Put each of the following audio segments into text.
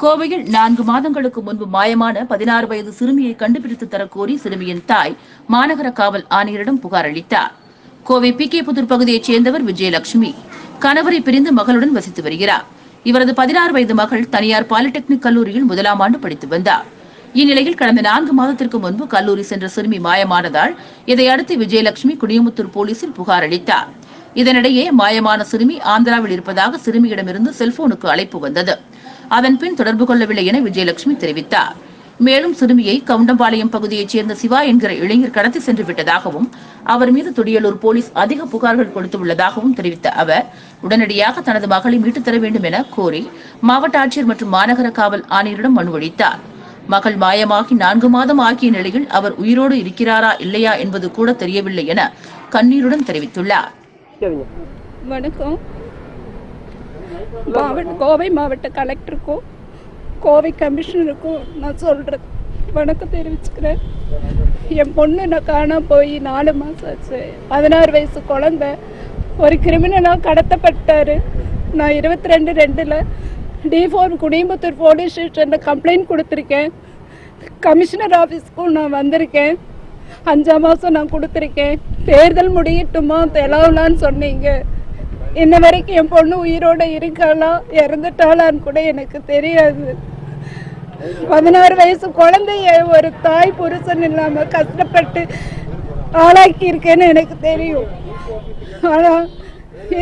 கோவையில் நான்கு மாதங்களுக்கு முன்பு மாயமான பதினாறு வயது சிறுமியை கண்டுபிடித்து தரக்கோரி சிறுமியின் தாய் மாநகர காவல் ஆணையரிடம் புகார் அளித்தார். கோவை பி. கே. புதூர் பகுதியைச் சேர்ந்தவர் விஜயலட்சுமி. கணவரை பிரிந்து மகளுடன் வசித்து வருகிறார். இவரது பதினாறு வயது மகள் தனியார் பாலிடெக்னிக் கல்லூரியில் முதலாம் ஆண்டு படித்து வந்தார். இந்நிலையில் கடந்த நான்கு மாதத்திற்கு முன்பு கல்லூரி சென்ற சிறுமி மாயமானதால் இதையடுத்து விஜயலட்சுமி குடியமுத்தூர் போலீசில் புகார் அளித்தார். இதனிடையே மாயமான சிறுமி ஆந்திராவில் இருப்பதாக சிறுமியிடமிருந்து செல்போனுக்கு அழைப்பு வந்தது. அதன் பின் தொடர்பு கொள்ளவில்லை என விஜயலட்சுமி தெரிவித்தார். மேலும் சிறுமியை கவுண்டம்பாளையம் பகுதியைச் சேர்ந்த சிவா என்கிற இளைஞர் கடத்தி சென்று விட்டதாகவும் அவர் மீது துடியலூர் போலீஸ் அதிக புகார்கள் கொடுத்துள்ளதாகவும் தெரிவித்த அவர் உடனடியாக தனது மகளை மீட்டுத் தர வேண்டும் என கோரி மாவட்ட ஆட்சியர் மற்றும் மாநகர காவல் ஆணையரிடம் மனு அளித்தார். மகள் மாயமாகி நான்கு மாதம் ஆகிய நிலையில் அவர் உயிரோடு இருக்கிறாரா இல்லையா என்பது கூட தெரியவில்லை என கண்ணீருடன் தெரிவித்துள்ளார். வணக்கம். மாவட்ட கோவை மாவட்ட கலெக்டருக்கும் கோவை கமிஷனருக்கும் நான் சொல்கிறேன் வணக்கம் தெரிவிச்சுக்கிறேன். என் பொண்ணு நான் காணாம போய் நாலு மாதம் ஆச்சு. பதினாறு வயசு குழந்த. ஒரு கிரிமினலாக கடத்தப்பட்டார். நான் இருபத்தி ரெண்டு ரெண்டில் டி ஃபோர் குடியம்புத்தூர் போலீஸ் ஸ்டேஷனில் கம்ப்ளைண்ட் கொடுத்துருக்கேன். கமிஷனர் ஆஃபீஸ்க்கும் நான் வந்திருக்கேன். அஞ்சாம் மாதம் நான் கொடுத்துருக்கேன். தேர்தல் முடியட்டுமா? தெலவலான்னு சொன்னீங்க. இன்ன வரைக்கும் என் பொண்ணு உயிரோட இருக்காளா? இறந்துட்டாளான்னு கூட எனக்கு தெரியாது. பதினாறு வயசு குழந்தைய ஒரு தாய் புருஷன் இல்லாமல் கஷ்டப்பட்டு ஆளாக்கி இருக்கேன்னு எனக்கு தெரியும். ஆனால்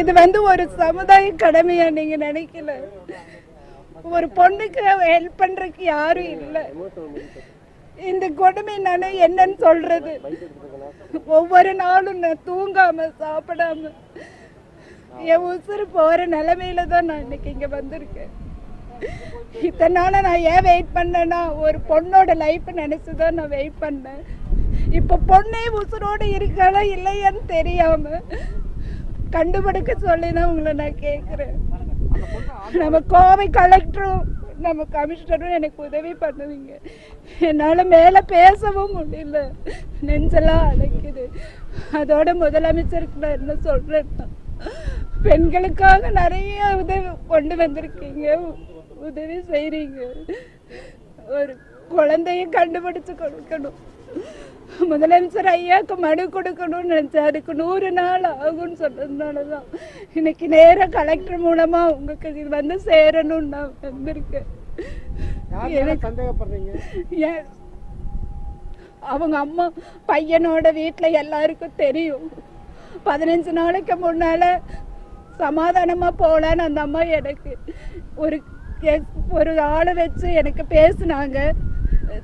இது வந்து ஒரு சமுதாய கடமையா நீங்க நினைக்கல. ஒரு பொண்ணுக்கு ஹெல்ப் பண்றதுக்கு யாரும் இல்லை. இந்த கொடுமை நான் என்னன்னு சொல்றது? ஒவ்வொரு நாளும் நான் தூங்காம சாப்பிடாம என் உசுறு போகிற நிலமையில தான் நான் இன்னைக்கு இங்கே வந்திருக்கேன். இத்தனை நான் ஏன் வெயிட் பண்ணேன்னா ஒரு பொண்ணோட லைஃப் நினைச்சு தான் நான் வெயிட் பண்ணேன். இப்போ பொண்ணே உசுரோடு இருக்காளா இல்லையான்னு தெரியாம கண்டுபிடிக்க சொல்லி தான் உங்களை நான் கேட்குறேன் நம்ம கோவை கலெக்டரும் நம்ம கமிஷனரும் எனக்கு உதவி பண்ணுவீங்க. என்னால் மேலே பேசவும் முடியல. நெஞ்செல்லாம் அடைக்குது. அதோட முதலமைச்சருக்கு நான் என்ன சொல்கிறேன்னா பெண்களுக்காக நிறைய உதவி கொண்டு வந்திருக்கீங்க. உதவி செய்கிறீங்க ஒரு குழந்தைய கண்டுபிடிச்சு கொடுக்கணும். முதலமைச்சர் ஐயாவுக்கு மனு கொடுக்கணும்னு நினைச்சேன் அதுக்கு நூறு நாள் ஆகும்னு சொன்னதுனால தான் இன்னைக்கு நேராக கலெக்டர் மூலமா உங்களுக்கு இது வந்து சேரணும்னு நான் வந்திருக்கேன். ஏன் அவங்க அம்மா பையனோட வீட்டில் எல்லாருக்கும் தெரியும். பதினஞ்சு நாளைக்கு முன்னால சமாதானமா போகலான்னு அந்த அம்மா எனக்கு ஒரு ஒரு ஆளை வச்சு எனக்கு பேசுனாங்க.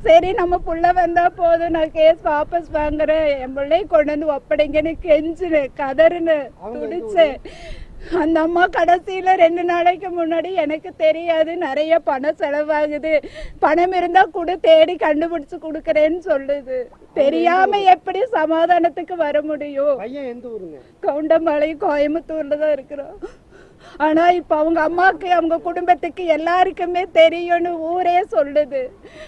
சரி நம்ம புள்ள வந்தா போதும். நான் கேஸ் வாபஸ் வாங்குறேன். என் பிள்ளைய கொண்டு வந்து ஒப்படைங்கன்னு கெஞ்சினேன் கதறுன்னு துடிச்சேன். அந்த அம்மா கடைசியில ரெண்டு நாளைக்கு முன்னாடி எனக்கு தெரியாது நிறைய பணம் செலவாகுது. பணம் இருந்தா கூட தேடி கண்டுபிடிச்சு கொடுக்கறேன்னு சொல்லுது. தெரியாம எப்படி சமாதானத்துக்கு வர முடியும்? கவுண்டமலை கோயம்புத்தூர்ல தான் இருக்கிறோம் ஆனா இப்ப அவங்க அம்மாக்கு அவங்க குடும்பத்துக்கு எல்லாருக்குமே தெரியும்னு ஊரே சொல்லுது.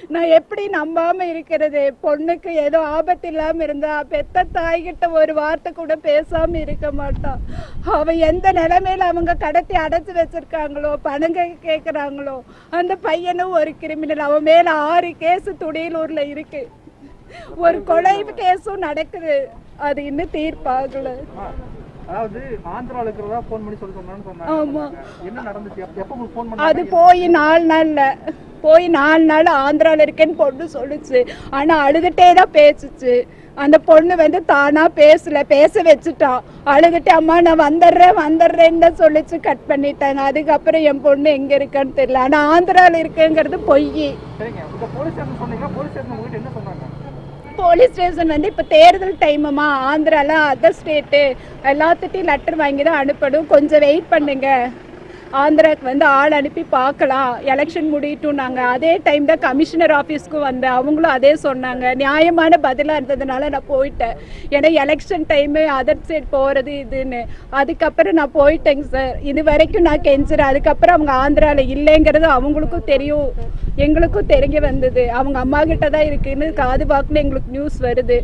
நான் எப்படி நம்பாம இருக்கிறது? பொண்ணுக்கு ஏதோ ஆபத்து இல்லாம இருந்தா பெத்த தாய்கிட்ட ஒரு வார்த்தை கூட பேசாம இருக்க மாட்டான் அவ எந்த நிலைமையில அவங்க கடத்தி அடைச்சு வச்சிருக்காங்களோ பணங்க கேக்குறாங்களோ அந்த பையனும் ஒரு கிரிமினல் அவன் மேல ஆறு கேஸ் துடியலூர்ல இருக்கு. ஒரு கொலை கேஸும் நடக்குது. அது இன்னும் தீர்ப்பாகல. அதாவது ஆந்திரால இருக்கிறதா ஃபோன் பண்ணி சொல்லி சொன்னான்னு சொன்னாங்க. என்ன நடந்துச்சு? எப்ப- உங்களுக்கு ஃபோன் அது போய் நாலு நாள்ல போய் நாலு நாள் ஆந்திரால இருக்கேன்னு பொண்ணு சொல்லுச்சு. ஆனா அழுதுட்டே தான் பேசுச்சு. அந்த பொண்ணு வந்து தானா பேசல பேச வச்சுட்டா. அழுதுட்டு அம்மா நான் வந்துடுறேன் வந்துடுறேன்னு சொல்லிச்சு கட் பண்ணிட்டாங்க அதுக்கப்புறம் என் பொண்ணு எங்க இருக்கான்னு தெரியல. ஆனா ஆந்திரால இருக்குங்கிறது பொய் போலீஸ் ஸ்டேஷன் வந்து இப்போ தேர்தல் டைமுமா ஆந்திராவில் அதர் ஸ்டேட்டு எல்லாத்துட்டையும் லெட்டர் வாங்கி தான் அனுப்பணும். கொஞ்சம் வெயிட் பண்ணுங்கள் ஆந்திராக்கு வந்து ஆள் அனுப்பி பார்க்கலாம். எலெக்ஷன் முடியட்டும் நாங்கள் அதே டைம் தான் கமிஷனர் ஆஃபீஸ்க்கும் வந்தேன். அவங்களும் அதே சொன்னாங்க. நியாயமான பதிலாக இருந்ததுனால நான் போயிட்டேன். ஏன்னா எலெக்ஷன் டைமு அதர் சைட் போகிறது இதுன்னு. அதுக்கப்புறம் நான் போயிட்டேங்க சார் இது வரைக்கும் நான் கெஞ்சுறேன். அதுக்கப்புறம் அவங்க ஆந்திராவில் இல்லைங்கிறது அவங்களுக்கும் தெரியும். எங்களுக்கும் தெரிஞ்ச வந்தது. அவங்க அம்மா கிட்ட தான் இருக்குன்னு காது வாக்குல எங்களுக்கு நியூஸ் வருது.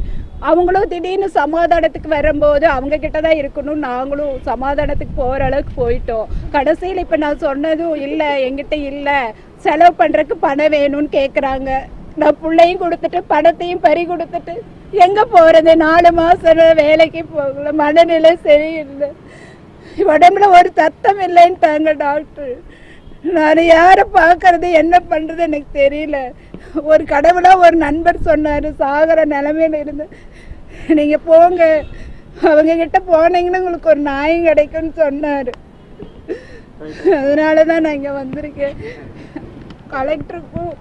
அவங்களும் திடீர்னு சமாதானத்துக்கு வரும்போது அவங்க கிட்ட தான் இருக்கணும் நாங்களும் சமாதானத்துக்கு போகிற அளவுக்கு போயிட்டோம். கடைசியில் இப்போ நான் சொன்னதும் இல்லை எங்கிட்ட இல்லை. செலவு பண்ணுறதுக்கு பணம் வேணும்னு கேட்குறாங்க நான் பிள்ளையும் கொடுத்துட்டு பணத்தையும் பறி கொடுத்துட்டு எங்கே போகிறது நாலு மாதம் வேலைக்கு போகல மனநிலை சரியில்லை. உடம்புல ஒரு சத்தம் இல்லைன்ட்டாங்க டாக்டர். நான் யாரை பார்க்கறது என்ன பண்ணுறது எனக்கு தெரியல. ஒரு கடவுளாக ஒரு நண்பர் சொன்னார் சாகிற நிலமையில இருந்து. நீங்கள் போங்க. அவங்க கிட்ட போனீங்கன்னா உங்களுக்கு ஒரு நியாயம் கிடைக்கும்னு சொன்னார். அதனால தான் நான் இங்கே வந்திருக்கேன். கலெக்டருக்கும்